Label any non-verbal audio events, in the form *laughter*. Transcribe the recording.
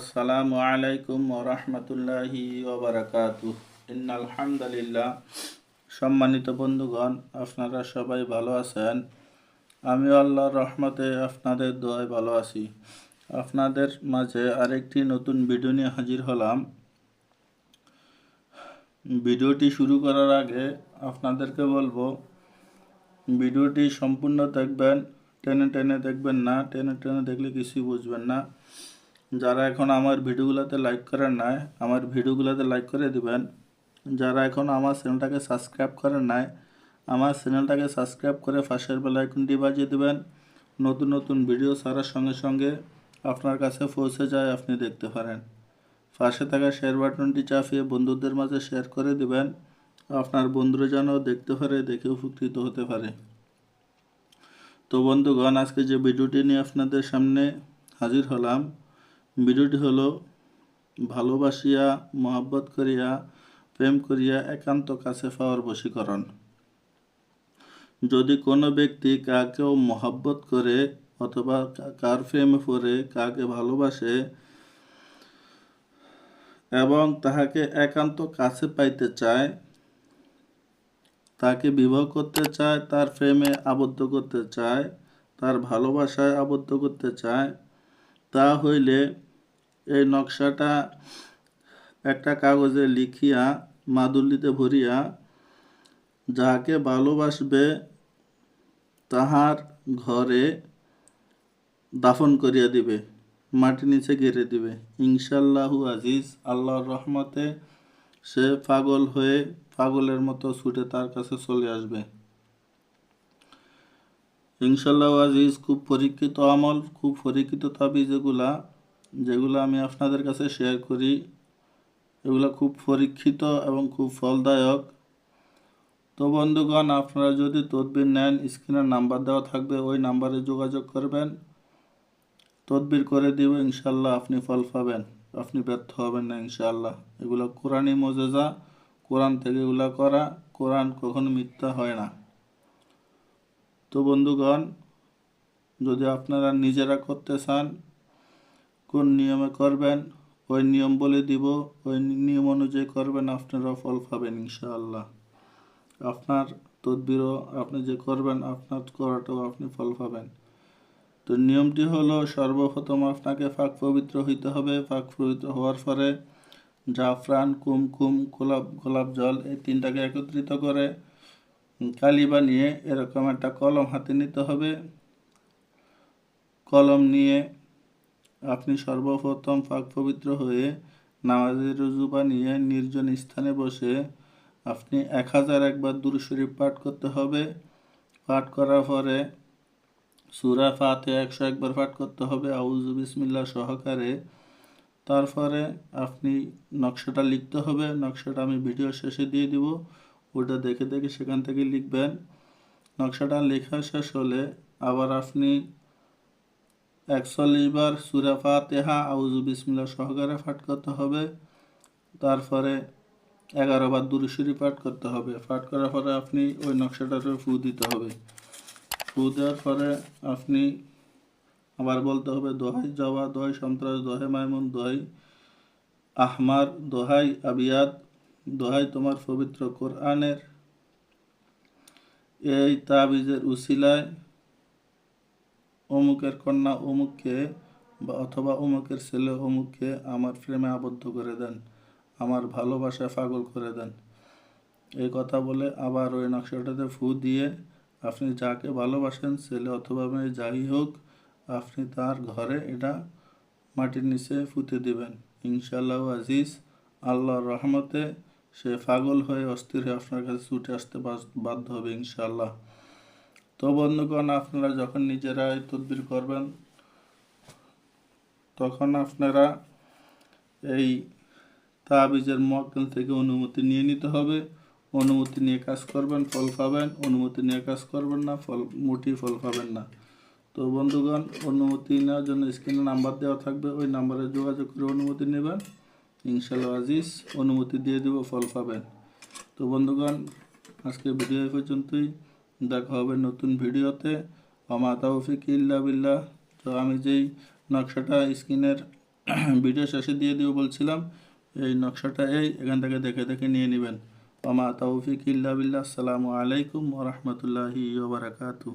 আসসালামু আলাইকুম ওরহমতুল্লাহি ওবরাকাতু আলহামদুলিল্লাহ সম্মানিত বন্ধুগণ, আপনারা সবাই ভালো আছেন? আমি আল্লাহর রহমতে আপনাদের দোয়ায় ভালো আছি। আপনাদের মাঝে আরেকটি নতুন ভিডিও নিয়ে হাজির হলাম। ভিডিওটি শুরু করার আগে আপনাদেরকে বলব, ভিডিওটি সম্পূর্ণ দেখবেন, টেনে টেনে দেখবেন না, টেনে টেনে দেখলে কিছুই বুঝবেন না। যারা এখন আমার ভিডিওগুলোতে লাইক করেন নাই, আমার ভিডিওগুলোতে লাইক করে দিবেন। যারা এখন আমার চ্যানেলটাকে সাবস্ক্রাইব করেন নাই, আমার চ্যানেলটাকে সাবস্ক্রাইব করে পাশের বেল আইকনটি বাজিয়ে দিবেন। নতুন নতুন ভিডিও ছাড়ার সঙ্গে সঙ্গে আপনার কাছে পৌঁছে যায় আপনি দেখতে পারেন। পাশে থাকা শেয়ার বাটনটি চাপিয়ে বন্ধুদের মাঝে শেয়ার করে দিবেন। আপনার বন্ধুরা যেন দেখতে পারে, দেখে উপকৃত হতে পারে। তো বন্ধুগণ, আজকে যে ভিডিওটি নিয়ে আপনাদের সামনে হাজির হলাম ভিডিওটি হলো, ভালোবাসিয়া, মহাব্বত করিয়া, প্রেম করিয়া, একান্ত কাছে পাওয়ার বশীকরণ। যদি কোনো ব্যক্তি কাকেও মহাব্বত করে অথবা কার প্রেমে পড়ে, কাকে ভালোবাসে এবং তাহাকে একান্ত কাছে পাইতে চায়, তাকে বিবাহ করতে চায়, তার প্রেমে আবদ্ধ করতে চায়, তার ভালোবাসায় আবদ্ধ করতে চায়, তা হইলে এই নকশাটা একটা কাগজে লিখিয়া, মাদুলিতে ভরিয়া, যাহাকে ভালোবাসবে তাহার ঘরে দাফন করিয়া দিবে, মাটি নিচে গেড়ে দিবে। ইনশাল্লাহু আজিজ, আল্লাহর রহমতে সে পাগল হয়ে পাগলের মতো ছুটে তার কাছে চলে আসবে। ইনশাল্লাহ আজিজ, খুব পরীক্ষিত আমল, খুব পরীক্ষিত তাবি যেগুলা যেগুলো আমি আপনাদের কাছে শেয়ার করি, এগুলো খুব পরীক্ষিত এবং খুব ফলদায়ক। তো বন্ধুগণ, আপনারা যদি তদবির নেন, স্ক্রিনের নাম্বার দেওয়া থাকবে, ওই নাম্বারে যোগাযোগ করবেন। তদবির করে দিব ইনশাল্লাহ আপনি ফল পাবেন। আপনি ব্যর্থ হবেন না ইনশাল্লাহ এগুলো কোরআনই মজেজা। কোরআন থেকে এগুলো করা, কোরআন কখনো মিথ্যা হয় না। তো বন্ধুগণ, যদি আপনারা নিজেরা করতে চান কোন নিয়মে করবেন, ওই নিয়ম বলে দিব, ওই নিয়ম অনুযায়ী করবেন আপনারা ফল পাবেন ইনশাআল্লাহ। আপনার তদবিরও আপনি যে করবেন, আপনার করাটাও আপনি ফল পাবেন। তো নিয়মটি হলো, সর্বপ্রথম আপনাকে ফাঁক পবিত্র হইতে হবে। ফাঁক পবিত্র হওয়ার পরে জাফরান, কুমকুম, গোলাপ গোলাপ জল, এই তিনটাকে একত্রিত করে কালি বানিয়ে এরকম একটা কলম হাতে নিতে হবে। কলম নিয়ে আপনি সর্বপ্রথম পাক পবিত্র হয়ে নামাজের রুজু বানিয়ে নির্জন স্থানে বসে আপনি এক হাজার একবার দূর শরীফ পাঠ করতে হবে। পাঠ করার পরে সুরা ফাতে একশো একবার পাঠ করতে হবে আউজু বিসমিল্লা সহকারে। তারপরে আপনি নকশাটা লিখতে হবে, নকশাটা আমি ভিডিও শেষে দিয়ে দিব, ওটা দেখে দেখে সেখান থেকে লিখবেন। নকশাটা লেখা শেষ হলে আবার আপনি একচল্লিশ বার সুরা ফাতেহা আউজু বিসমিল্লা সহকারে পাঠ করতে হবে। তারপরে এগারো বার দুরুশরী পাঠ করতে হবে। পাঠ করার পরে আপনি ওই নকশাটাতে ফু দিতে হবে। ফু দেওয়ার পরে আপনি আবার বলতে হবে, দোহাই জওয়া দোহাই সন্ত্রাস, দোহাই মাইমুন, দোহাই আহমার, দোহাই আবিয়াদ, দোহাই তোমার পবিত্র কোরআনের এই তাবিজের উসিলায় অমুকের কন্যা অমুককে বা অথবা অমুকের ছেলে অমুককে আমার প্রেমে আবদ্ধ করে দেন, আমার ভালোবাসায় পাগল করে দেন। এই কথা বলে আবার ওই নকশাটাতে ফু দিয়ে আপনি যাকে ভালোবাসেন, ছেলে অথবা মেয়ে যাই হোক, আপনি তার ঘরে এটা মাটির নিচে ফুতে দিবেন। ইনশাল্লাহ আজিজ, আল্লাহর রহমতে সে পাগল হয়ে অস্থির হয়ে আপনার কাছে ছুটে আসতে বাধ্য হবে ইনশাল্লাহ তো বন্ধুগণ, আপনারা যখন নিজেরা এই তদবির করবেন, তখন আপনারা এই তাবিজের মক্কেল থেকে অনুমতি নিয়ে নিতে হবে। অনুমতি নিয়ে কাজ করবেন, ফল পাবেন অনুমতি নিয়ে কাজ করবেন না, ফল মোটি ফল পাবেন না। তো বন্ধুগণ, অনুমতি নেওয়ার জন্য স্ক্রিনে নাম্বার দেওয়া থাকবে। ওই নাম্বারে যোগাযোগ করে অনুমতি নেবেন। ইনশাল্লাহ আজিজ, অনুমতি দিয়ে দেব, ফল পাবেন তো বন্ধুগণ আজকে ভিডিও পর্যন্তই। দেখা হবে নতুন ভিডিওতে। আমা তাওফিক ইল্লা বিল্লাহ। তো আমি যেই নকশাটা স্ক্রিনের *clears throat* ভিডিও শেষে দিয়ে দিব বলছিলাম, এই নকশাটা এই, এখান থেকে দেখে দেখে নিয়ে নেবেন। আমার তাওফিক ইল্লা বিল্লাহ। আসসালামু আলাইকুম ওরহমতুল্লাহি ওবরাকাতু